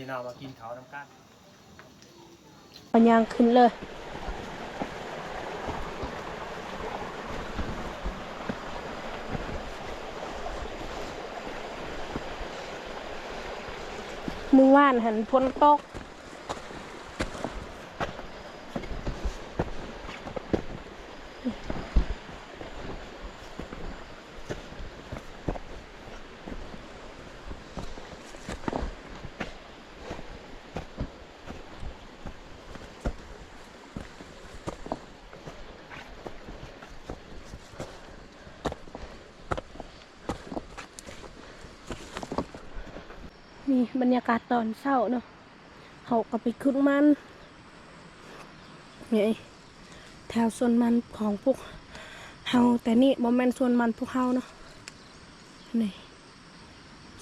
พี่น้องมากินเขาวน้ำกันปัญญางขึ้นเลย มือว่านหันพ้นตก นี่บรรยากาศตอนเช้าเนาะเขาก็ไปขึ้นมันนี่แถวส่วนมันของพวกเฮาแต่นี่บ่แมนส่วนมันพวกเฮาเนาะนี่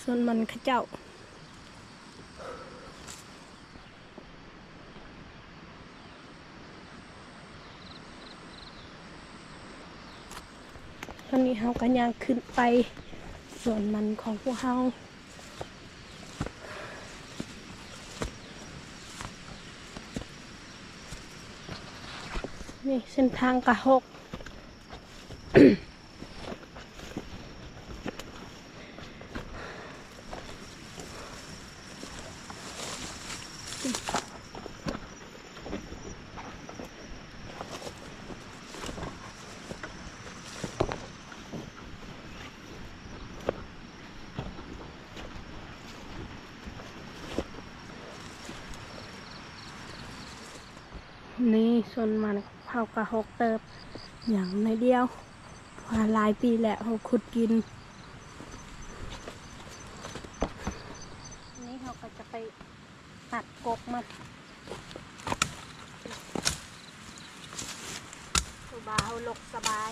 ส่วนมันข้าเจ้าตอนนี้เฮาก็ย่างขึ้นไปส่วนมันของพวกเฮา นี่เส้นทางกะหก นี่ส่วนมัน เขากะหกเติบ อย่างในเดียวว่าหลายปีแหละเขาขุดกิน นี่เขาก็จะไปตัดกกมาสบาเขาลกสบาย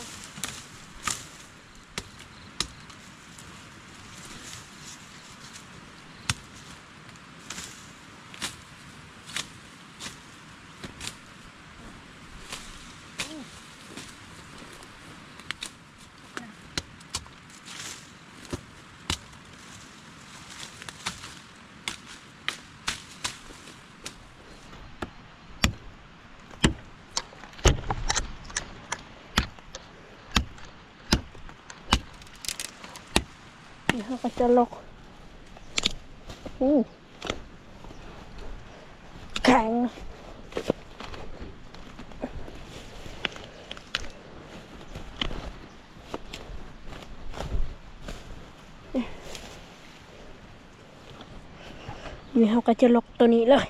ก็จะลกอู้แข็งนะนี่เขาก็จะลกตัวนี้เลย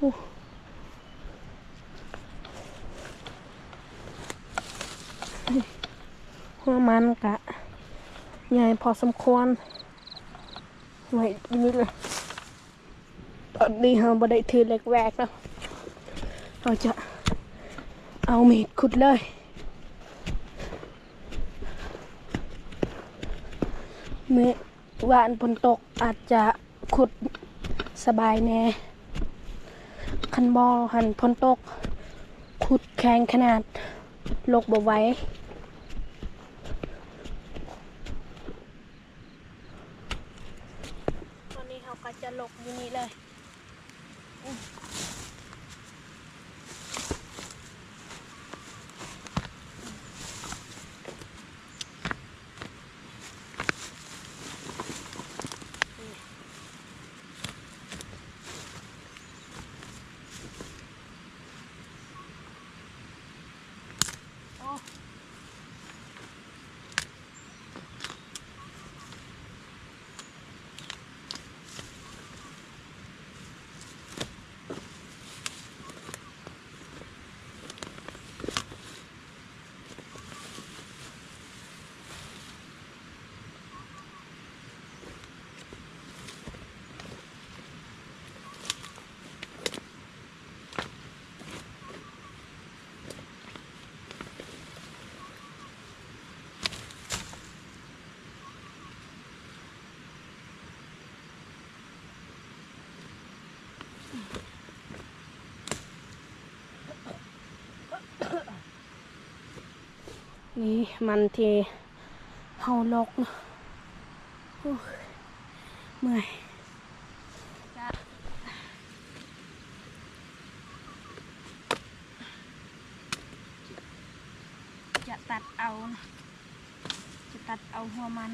อู้หัวมันกะ ใหญ่ พอสมควรไว้นี่เลยตอนนี้เราบ่ได้ถือเหล็กแวกแล้ว เราจะเอามีดขุดเลยเมื่อวานฝนตกอาจจะขุดสบายแน่คันบอหันฝนตก ขุดแข็งขนาดลกบ่ไว้ ตอนนี้เขาก็จะหลบอยู่นี่เลยอืมโอ้ นี่มันที่เฮาลกเนาะเมื่อยจะตัดเอา จะตัดเอาหัวมัน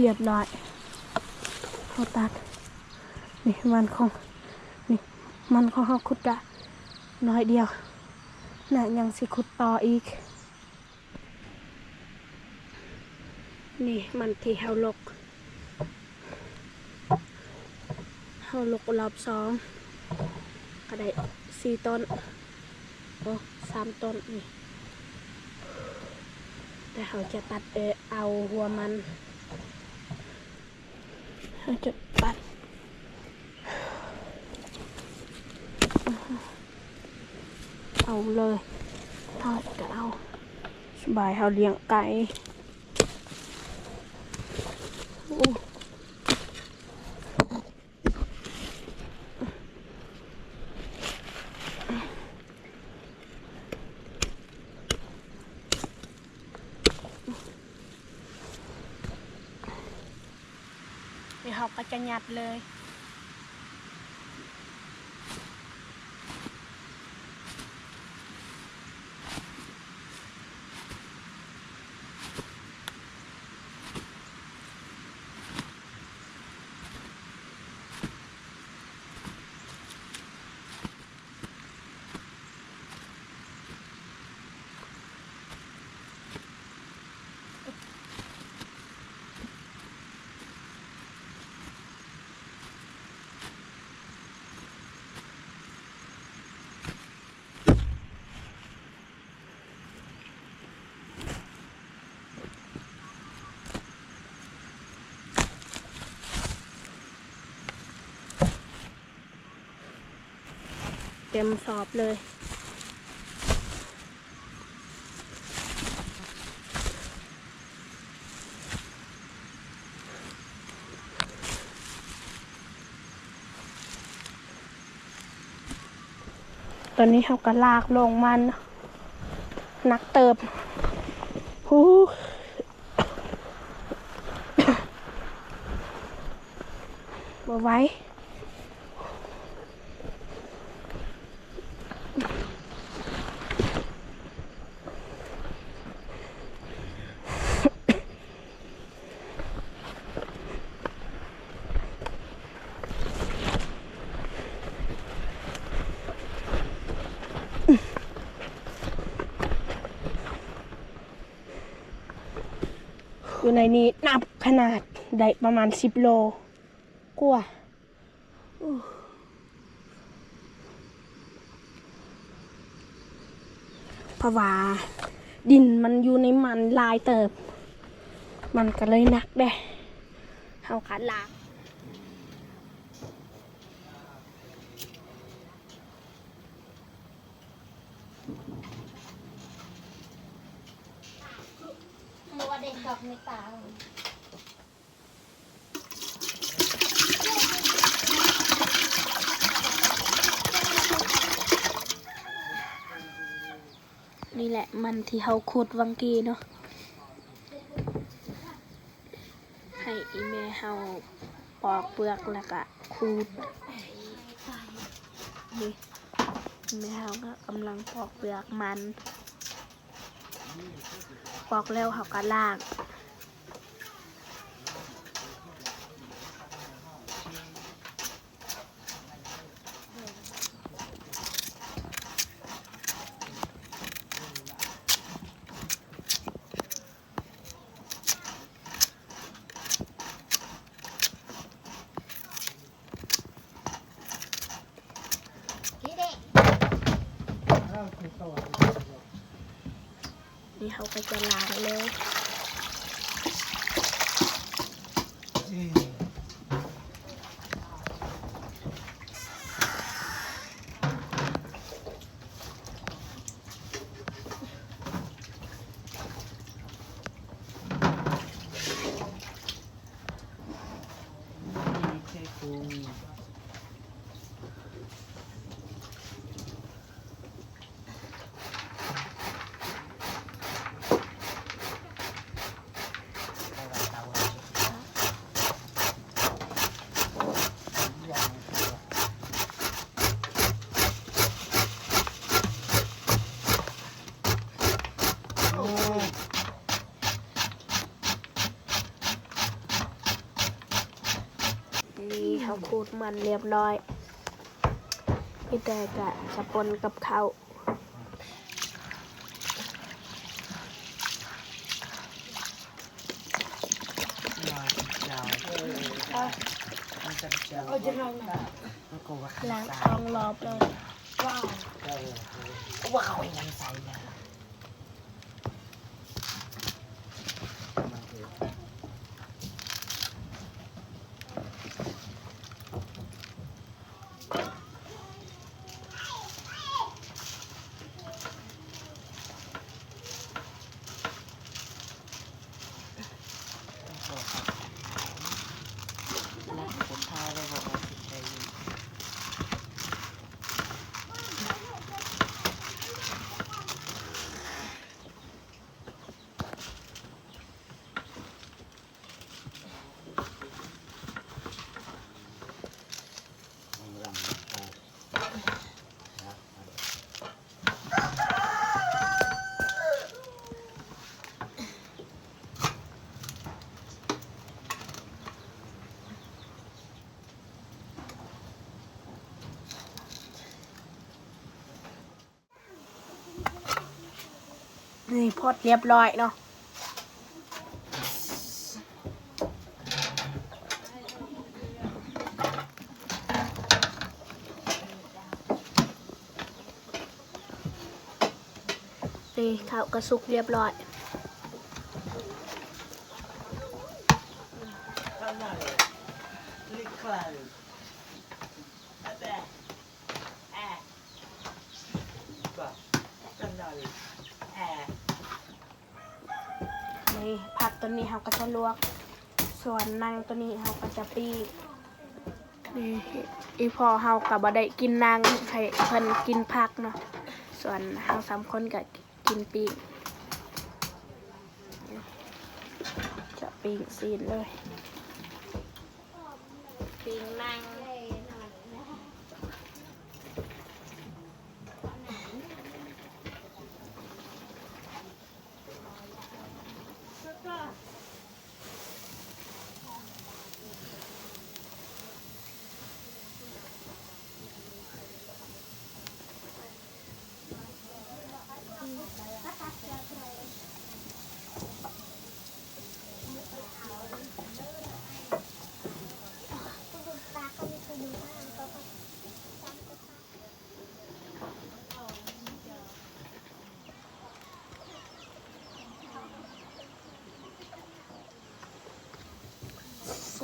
เรียบร้อยเขาตัด นี่มันของนี่มันของเขาขุดกะน้อยเดียวน่ะยังสิขุดต่ออีก นี่มันที่เฮาลกเฮาลกรอบสองก็ได้สี่ต้นโอ้สามต้นนี่แต่เขาจะตัดเออเอาหัวมัน เราจะตัดเอาเลยทอดก็เอาสบายเอาเลี้ยงไก่โอ้เดี๋ยวเขาก็จะยั ดเลย ต็มสอบเลยตอนนี้เขาก็ลากลงมันนักเติบฮู้มาไว้ อยู่ในนี้นับขนาดได้ประมาณสิบโลกว่าเพราะว่าดินมันอยู่ในมันลายเติบ มันก็เลยหนักเด้เฮาขัดลาก มัวเด็กกับในป่า นี่ แหละมันที่เฮาขุดวังกีเนาะให้อีเมเฮาปอกเปลือกแล้วก็ขูดนี่อีเมเฮาก็กำลังปอกเปลือกมัน ปอกแล้วเฮาก็ล่าง นี่เขาก็จะล้างเลย ใช่กู นี่เขาขูด มันเรียบร้อยพี่แต่กะจะปนกับข้าวลอยเจ้ามันจะเจ้าแล้วก็ว่าล้างใส่ท้องรอบเลย ว้าว ว่าเขาเองใส่นะ แล้วผมทายได้บอกว่าสิใช้อยู่ นี่พอดเรียบร้อยเนาะนี่ข้าวกระสุกเรียบร้อย ลิคลาแต่แอะแบบกันหน่อยแอะ นี่ผักตัวนี้เราก็จะลวก ส่ว นนางตัวนี้เราก็จะปีกนี่อีพอเรากับบได้กินนางให้เพิ่นกินผักเนาะส่วนเราสามคนก็กินปีกจะปีกซีนเลย ปีกนาง เ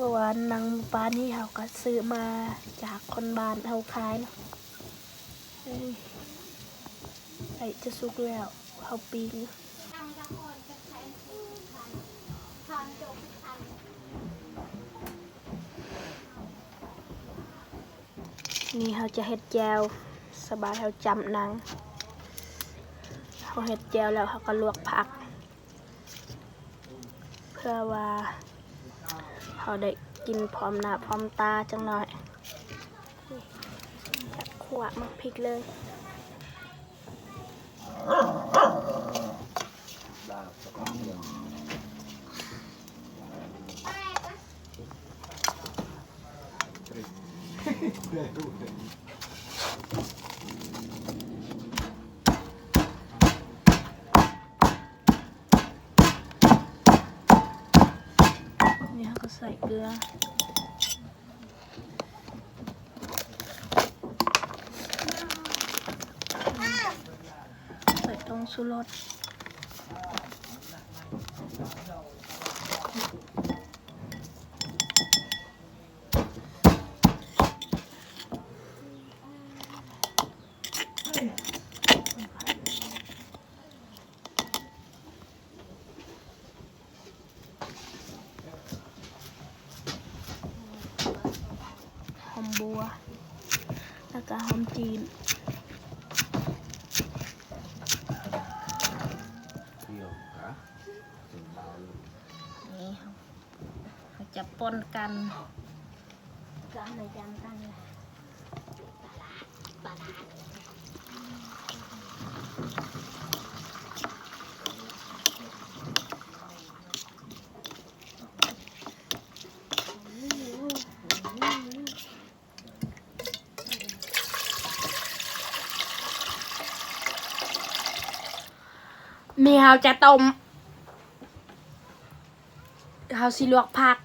ส่วนหนังปลานี่เขาก็ซื้อมาจากคนบ้านเขาขายเนาะเอ้ยไอจะสุกแล้วเขาปิ้งทำละครจะใช้ทันทันจบทันนี่เขาจะเห็ดแจวสบายเขาจำนังเขาเห็ดแจวแล้วเขาก็ลวกผัก เพื่อว่า เขาได้กินพร้อมหน้าพร้อมตาจังหน่อยจับขวมักพริกเลยเขาก็ ใส่เกลือใส่ตรงชูรสหอมบัว แล้วก็หอมจีนนี่เขาจะปนกันกันอะไรกันกันเลย มีเขาจะต้มเขาสิลวกผัก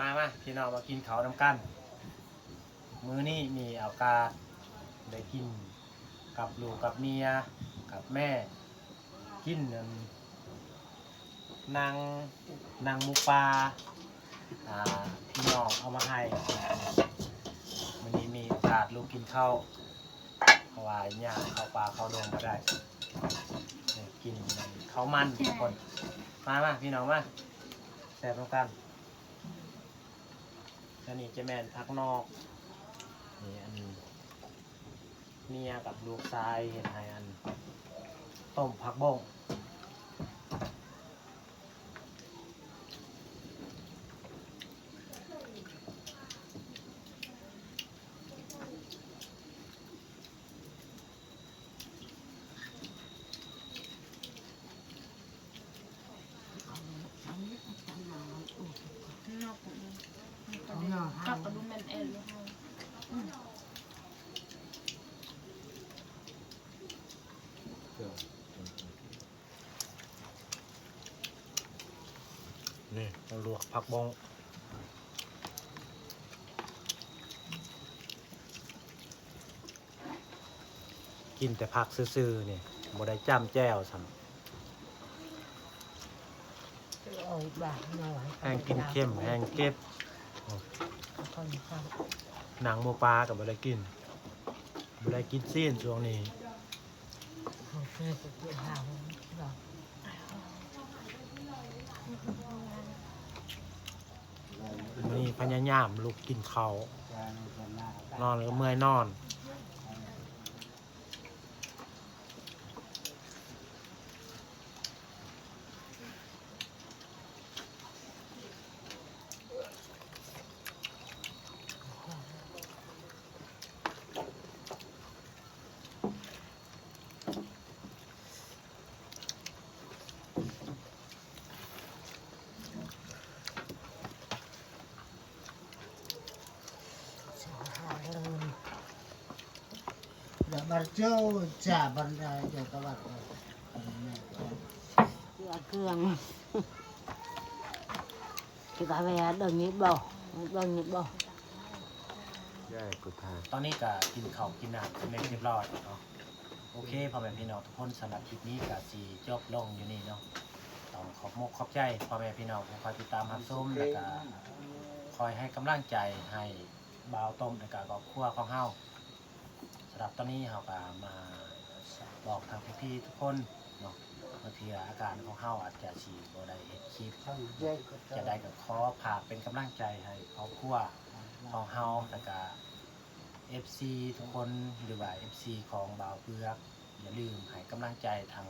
มามาพี่น้องมากินเขาน้ำกัน มื้อนี้มีโอกาสได้กินกับลูกกับเมียกับแม่ กินนนางนางมูปลาอ่าพี่น้องเอามาให้มื้อนี้มีโอกาสลูกกินข้าวเพราะว่าย่างข้าวปลาข้าวดงมาได้กินข้าวมันทุกคนมามาพี่น้องมาแซ่บน้ำกันันนี้จะแมนพักนอกนี่อันนี้เมียกับลูกชายเห็นไห้อันต้มผักบ้ง นอกกับกระดุมแมนเอลลูก นี่เราลวกผักบ้งกินแต่ผักซื่อๆนี่บ่ได้จ้ำแจ้วสั่โอ้ยบ้าหน่อยแห้งกินเข้มแห้งเก็บคนข้างหนังหมูปลากับบ่ได้กินบ่ได้กินซีนช่วงนี้ เขาเพื่อจะเกี่ยวหางเรามื้อนี้พยายามลุกกินข้าวนอนแล้วก็เมื่อยนอน บัดเจ้าจ่าบันไดเดี๋ยวก็บัดเออแม่เกี่ยวเครื่องที่กาแฟเดินนี้บ่เดินนี้บ่ตอนนี้ก็กินข้าวกินน้ำเป็นเรียบร้อยเนาะโอเคพ่อแม่พี่น้องทุกคนสำหรับคลิปนี้ก็สีจบลงอยู่นี่เนาะต้องขอบมกขอบใจพ่อแม่พี่น้องที่คอยติดตามรับชมแล้วก็คอยให้กำลังใจให้บ่าวต้มแล้วก็ครอบครัวของเฮา สำหรับตอนนี้เฮาก็มาบอกทางพี่ๆทุกคนเนาะบางทีอาการของเฮาอาจจะฉีดบ่ได้เห็นคลิปจะได้กับขอผากเป็นกำลังใจให้ครอบครัวของเฮาแล้วก็ FC ทุกคนหรือว่า FC ของบ่าวเพือกอย่าลืมให้กำลังใจทาง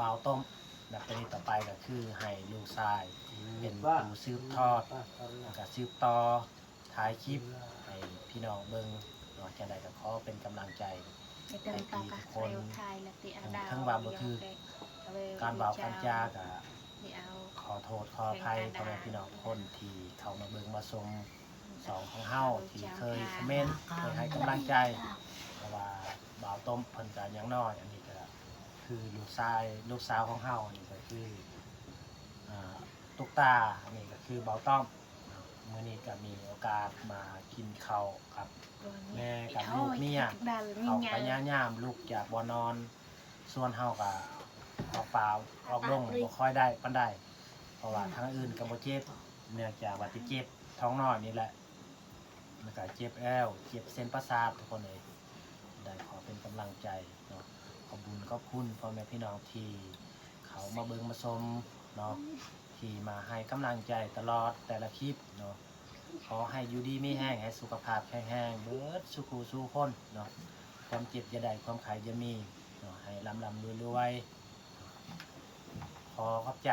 บ่าวต้มแบบนี้ต่อไปก็คือให้ลูกชายเป็นผู้สืบทอดแล้วก็สืบต่อถ่ายคลิปให้พี่น้องเบิ่ง เนาะจะได้กับขอเป็นกำลังใจไอเติมตากะเร็วไทยและติอันดาวทั้งบาปบ่ถือการบ่าวกันจากะที่เอาขอโทษขออภัยพ่อแม่พี่น้องทุกคนที่เข้ามาเบิ่งมาชมสองของเฮาที่เคยคอมเมนต์เคยให้กำลังใจเพราะว่าบ่าวต้มเพิ่นก็ยังน้อย อันนี้ก็คือลูกชายลูกสาวของเฮาอันนี้ก็คืออ่าตุกตาอันนี้ก็คือบ่าวต้อม มื้อนี้ก็มีโอกาสมากินข้าวกับ แม่กับลูกเนี่ยดันมีเขาไงไปย่าย่ามลูกจากบ่นอน ส่วนเฮาก็ออกเปล่าออกลงบ่ค่อยได้ปานใดเพราะว่าทางอื่นก็บ่เจ็บเนื่องจากว่าที่เจ็บท้องน้อยนี่แหละแล้วก็เจ็บแอวเจ็บเส้นประสาททุกคนเลยได้ขอเป็นกำลังใจเนาะขอบคุญขอบคุณพ่อแม่พี่น้องที่เขามาเบิ่งมาชมเนาะ ที่มาให้กำลังใจตลอดแต่ละคลิปเนาะขอให้อยู่ดีไม่แห้งให้สุขภาพแข็งแรงเบิดสุขูสู้คนเนาะความเจ็บจะได้ความขายจะมีเนาะให้ลำลำรวยรวยขอขอบใจ